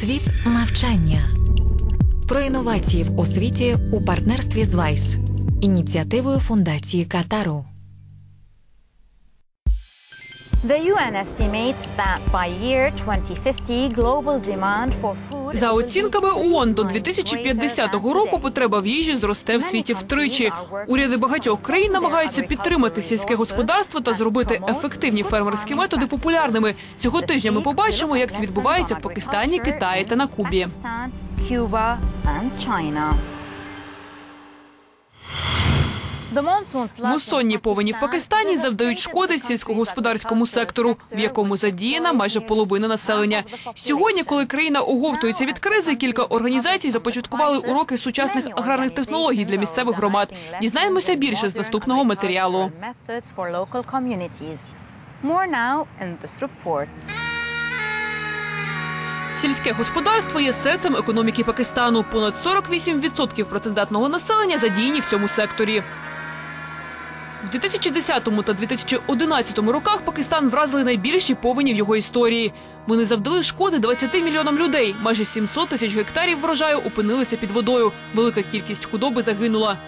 Світ навчання про інновації в освіті у партнерстві з ВАЙС, ініціативою фундації Катару. The UN estimates that by year 2050 global demand for food За оцінками ООН, до 2050 року потреба в їжі зросте в світі втричі. Уряди багатьох країн намагаються підтримати сільське господарство та зробити ефективні фермерські методи популярними. Цього тижня ми побачимо, як це відбувається в Пакистані, Китаї та на Кубі. Cuba and China. Мусонні повені в Пакистані завдають шкоди сільськогосподарському сектору, в якому задіяна майже половина населення. Сьогодні, коли країна оговтується від кризи, кілька організацій започаткували уроки сучасних аграрних технологій для місцевих громад. Дізнаємося більше з наступного матеріалу. More. Сільське господарство є серцем економіки Пакистану. Понад 48% працездатного населення задіяні в цьому секторі. В 2010 та 2011 роках Пакистан вразили найбільші повені в його історії. Вони завдали шкоди 20 мільйонам людей. Майже 700 тисяч гектарів врожаю опинилися під водою. Велика кількість худоби загинула.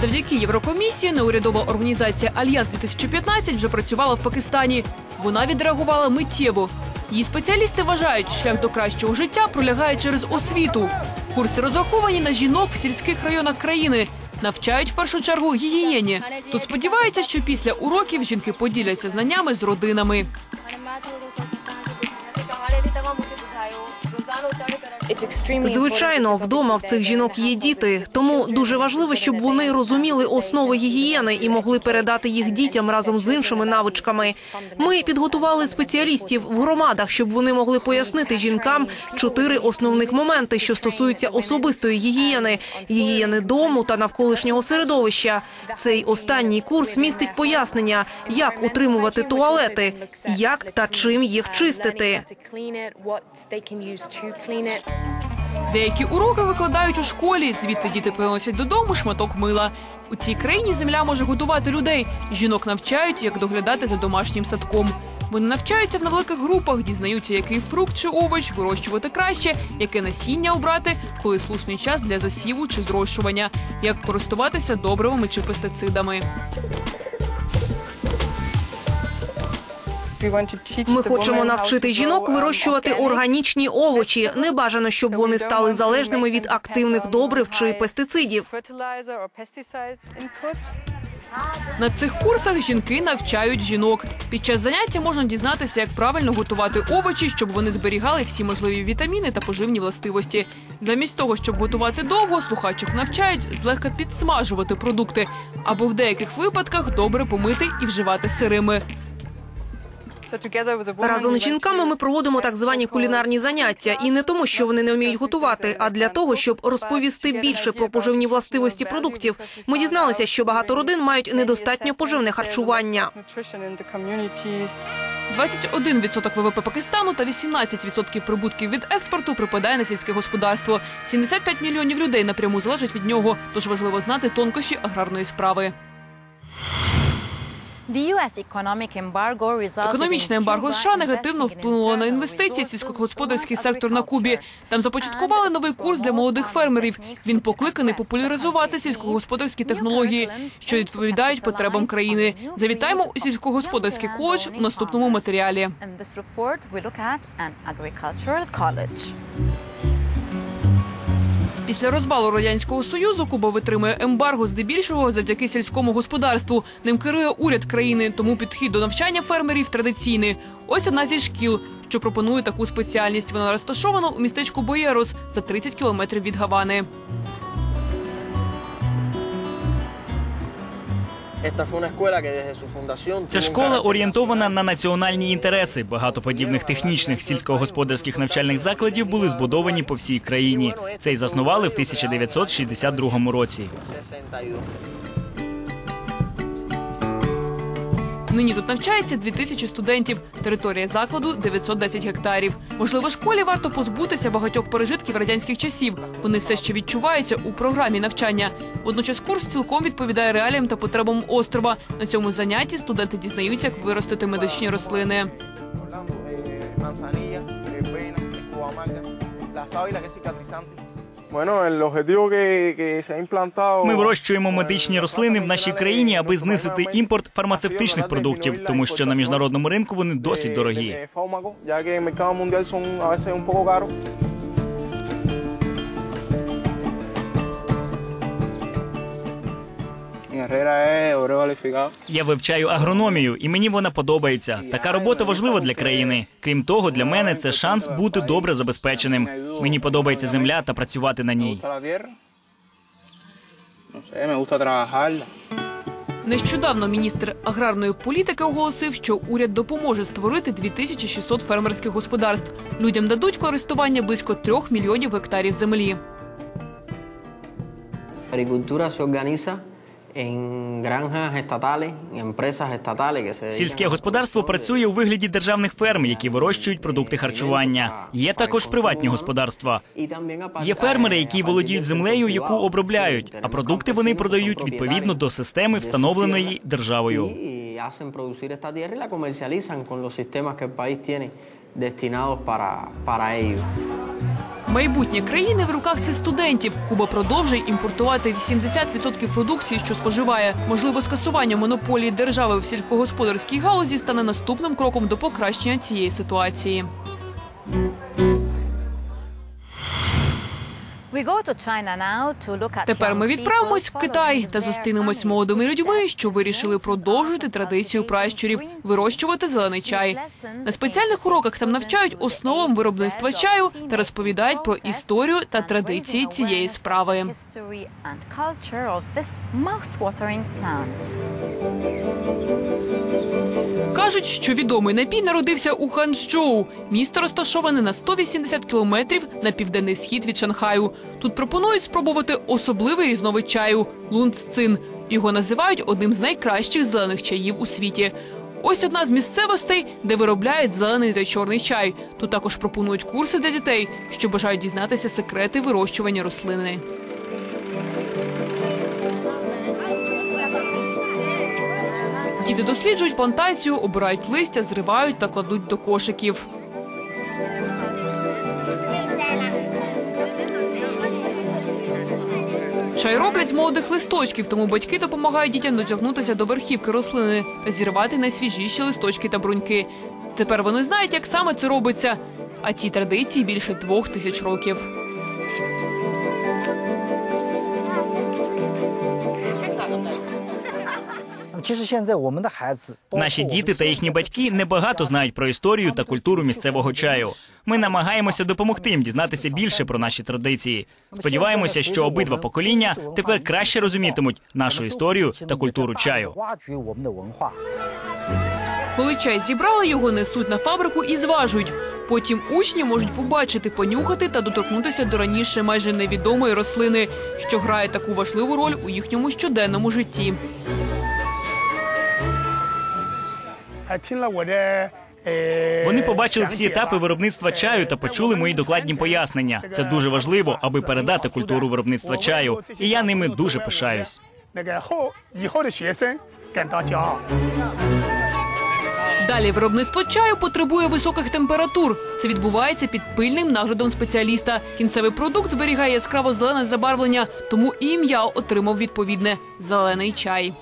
Завдяки Єврокомісії неурядова організація Альянс 2015 вже працювала в Пакистані. Вона відреагувала миттєво. Її спеціалісти вважають, шлях до кращого життя пролягає через освіту. Курси розраховані на жінок в сільських районах країни. Навчають в першу чергу гігієні. Тут сподіваються, що після уроків жінки поділяться знаннями з родинами. Звичайно, вдома в цих жінок є діти, тому дуже важливо, щоб вони розуміли основи гігієни і могли передати їх дітям разом з іншими навичками. Ми підготували спеціалістів в громадах, щоб вони могли пояснити жінкам чотири основних моменти, що стосуються особистої гігієни, гігієни дому та навколишнього середовища. Цей останній курс містить пояснення, як утримувати туалети, як та чим їх чистити. Деякі уроки викладають у школі. Звідти діти приносять додому шматок мила. У цій країні земля може годувати людей. Жінок навчають, як доглядати за домашнім садком. Вони навчаються в невеликих групах, дізнаються, який фрукт чи овоч вирощувати краще, яке насіння обрати, коли слушний час для засіву чи зрошування, як користуватися добривами чи пестицидами. Ми хочемо навчити жінок вирощувати органічні овочі. Не бажано, щоб вони стали залежними від активних добрив чи пестицидів. На цих курсах жінки навчають жінок. Під час заняття можна дізнатися, як правильно готувати овочі, щоб вони зберігали всі можливі вітаміни та поживні властивості. Замість того, щоб готувати довго, слухачок навчають злегка підсмажувати продукти або в деяких випадках добре помити і вживати сирими. Разом з жінками ми проводимо так звані кулінарні заняття, і не тому, що вони не вміють готувати, а для того, щоб розповісти більше про поживні властивості продуктів. Ми дізналися, що багато родин мають недостатньо поживне харчування. 21% ВВП Пакистану та 18% прибутків від експорту припадає на сільське господарство. 75 мільйонів людей напряму залежать від нього, тож важливо знати тонкощі аграрної справи. Економічне ембарго США негативно вплинуло на інвестиції в сільськогосподарський сектор на Кубі. Там започаткували новий курс для молодих фермерів. Він покликаний популяризувати сільськогосподарські технології, що відповідають потребам країни. Завітаємо у сільськогосподарський коледж у наступному матеріалі. Після розвалу радянського союзу Куба витримує ембарго здебільшого завдяки сільському господарству. Ним керує уряд країни, тому підхід до навчання фермерів традиційний. Ось одна зі шкіл, що пропонує таку спеціальність. Вона розташована у містечку Боєрос за 30 кілометрів від Гавани. Ця школа орієнтована на національні інтереси. Багато подібних технічних сільськогосподарських навчальних закладів були збудовані по всій країні. Цей заснували в 1962 році. Нині тут навчається 2000 студентів. Територія закладу 910 гектарів. Можливо, школі варто позбутися багатьох пережитків радянських часів. Вони все ще відчуваються у програмі навчання. Водночас курс цілком відповідає реаліям та потребам острова. На цьому занятті студенти дізнаються, як виростити медичні рослини. la sábila que es cicatrizante. Ми вирощуємо медичні рослини в нашій країні, аби знизити імпорт фармацевтичних продуктів, тому що на міжнародному ринку вони досить дорогі. Я вивчаю агрономію, і мені вона подобається. Така робота важлива для країни. Крім того, для мене це шанс бути добре забезпеченим. Мені подобається земля та працювати на ній. Нещодавно міністр аграрної політики оголосив, що уряд допоможе створити 2600 фермерських господарств. Людям дадуть в користування близько трьох мільйонів гектарів землі. Se organiza en granjas estatales, empresas estatales que se Сільське господарство працює у вигляді державних ферм, які вирощують продукти харчування. Є також приватні господарства. Є фермери, які володіють землею, яку обробляють, а продукти вони продають відповідно до системи, встановленої державою. hacen producir esta tierra y la comercializan con los sistemas que el país tiene destinados para, para ello. Майбутнє країни в руках це студентів. Куба продовжує імпортувати 80% продукції, що споживає. Можливо, скасування монополії держави в сільськогосподарській галузі стане наступним кроком до покращення цієї ситуації. Тепер ми відправимось в Китай та зустрінемось з молодими людьми, що вирішили продовжити традицію пращурів вирощувати зелений чай. На спеціальних уроках там навчають основам виробництва чаю та розповідають про історію та традиції цієї справи. Кажуть, що відомий напій народився у Ханчжоу. Місто розташоване на 180 кілометрів на південний схід від Шанхаю. Тут пропонують спробувати особливий різновид чаю лунццин. Його називають одним з найкращих зелених чаїв у світі. Ось одна з місцевостей, де виробляють зелений та чорний чай. Тут також пропонують курси для дітей, що бажають дізнатися секрети вирощування рослини. Діти досліджують плантацію, обирають листя, зривають та кладуть до кошиків. Чай роблять з молодих листочків, тому батьки допомагають дітям дотягнутися до верхівки рослини та зірвати найсвіжіші листочки та бруньки. Тепер вони знають, як саме це робиться. А ці традиції більше двох тисяч років. Наші діти та їхні батьки небагато знають про історію та культуру місцевого чаю. Ми намагаємося допомогти їм дізнатися більше про наші традиції. Сподіваємося, що обидва покоління тепер краще розумітимуть нашу історію та культуру чаю. Коли чай зібрали, його несуть на фабрику і зважують. Потім учні можуть побачити, понюхати та доторкнутися до раніше майже невідомої рослини, що грає таку важливу роль у їхньому щоденному житті. Вони побачили всі етапи виробництва чаю та почули мої докладні пояснення. Це дуже важливо, аби передати культуру виробництва чаю. І я ними дуже пишаюсь. Далі виробництво чаю потребує високих температур. Це відбувається під пильним наглядом спеціаліста. Кінцевий продукт зберігає яскраво зелене забарвлення, тому і ім'я отримав відповідне зелений чай.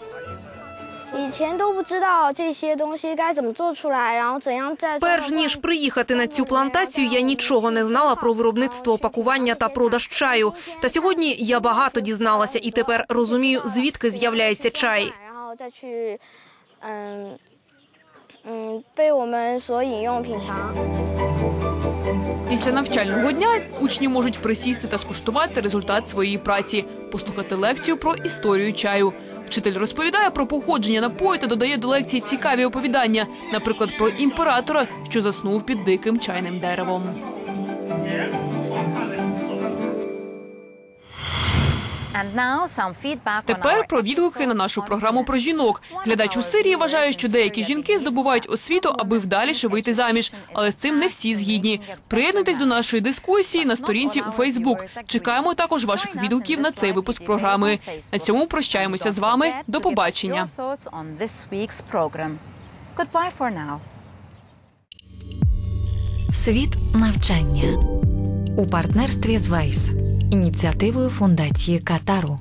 以前都不知道这些东西该怎么做出来，然后怎样在 Перш ніж приїхати на цю плантацію, я нічого не знала про виробництво, пакування та продаж чаю. Та сьогодні я багато дізналася і тепер розумію, звідки з'являється чай. 然后再去，嗯嗯，被我们所饮用品尝。 Після навчального дня учні можуть присісти та скуштувати результат своєї праці, послухати лекцію про історію чаю. Вчитель розповідає про походження напою та додає до лекції цікаві оповідання, наприклад, про імператора, що заснув під диким чайним деревом. Тепер про відгуки на нашу програму про жінок. Глядач у Сирії вважає, що деякі жінки здобувають освіту, аби вдаліше вийти заміж. Але з цим не всі згідні. Приєднуйтесь до нашої дискусії на сторінці у Фейсбук. Чекаємо також ваших відгуків на цей випуск програми. На цьому прощаємося з вами. До побачення. Goodbye for now. Світ навчання у партнерстві з Вайс, ініціативою фундації Катару.